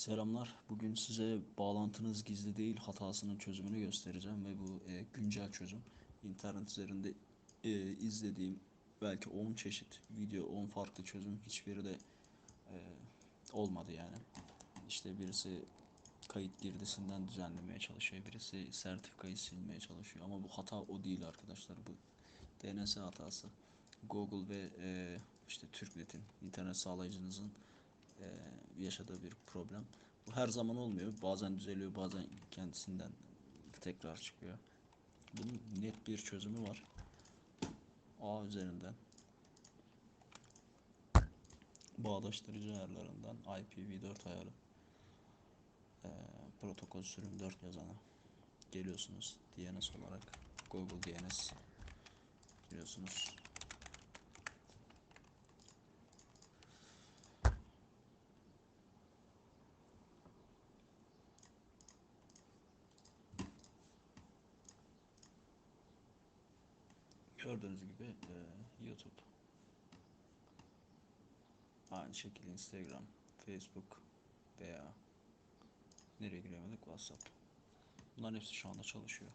Selamlar. Bugün size bağlantınız gizli değil hatasının çözümünü göstereceğim ve bu e, güncel çözüm. İnternet üzerinde e, izlediğim belki 10 çeşit video, 10 farklı çözüm hiçbiri de e, olmadı yani. İşte birisi kayıt girdisinden düzenlemeye çalışıyor, birisi sertifikayı silmeye çalışıyor ama bu hata o değil arkadaşlar. Bu DNS hatası. Google ve e, işte TürkNet'in internet sağlayıcınızın e, yaşadığı bir problem. Bu her zaman olmuyor. Bazen düzeliyor, bazen kendisinden tekrar çıkıyor. Bunun net bir çözümü var. A üzerinden bağdaştırıcı ayarlarından IPv4 ayarı e, protokol sürüm 4 yazana geliyorsunuz DNS olarak Google DNS giriyorsunuz Gördüğünüz gibi e, YouTube aynı şekilde Instagram, Facebook veya nereye giremedik WhatsApp. Bunların hepsi şu anda çalışıyor.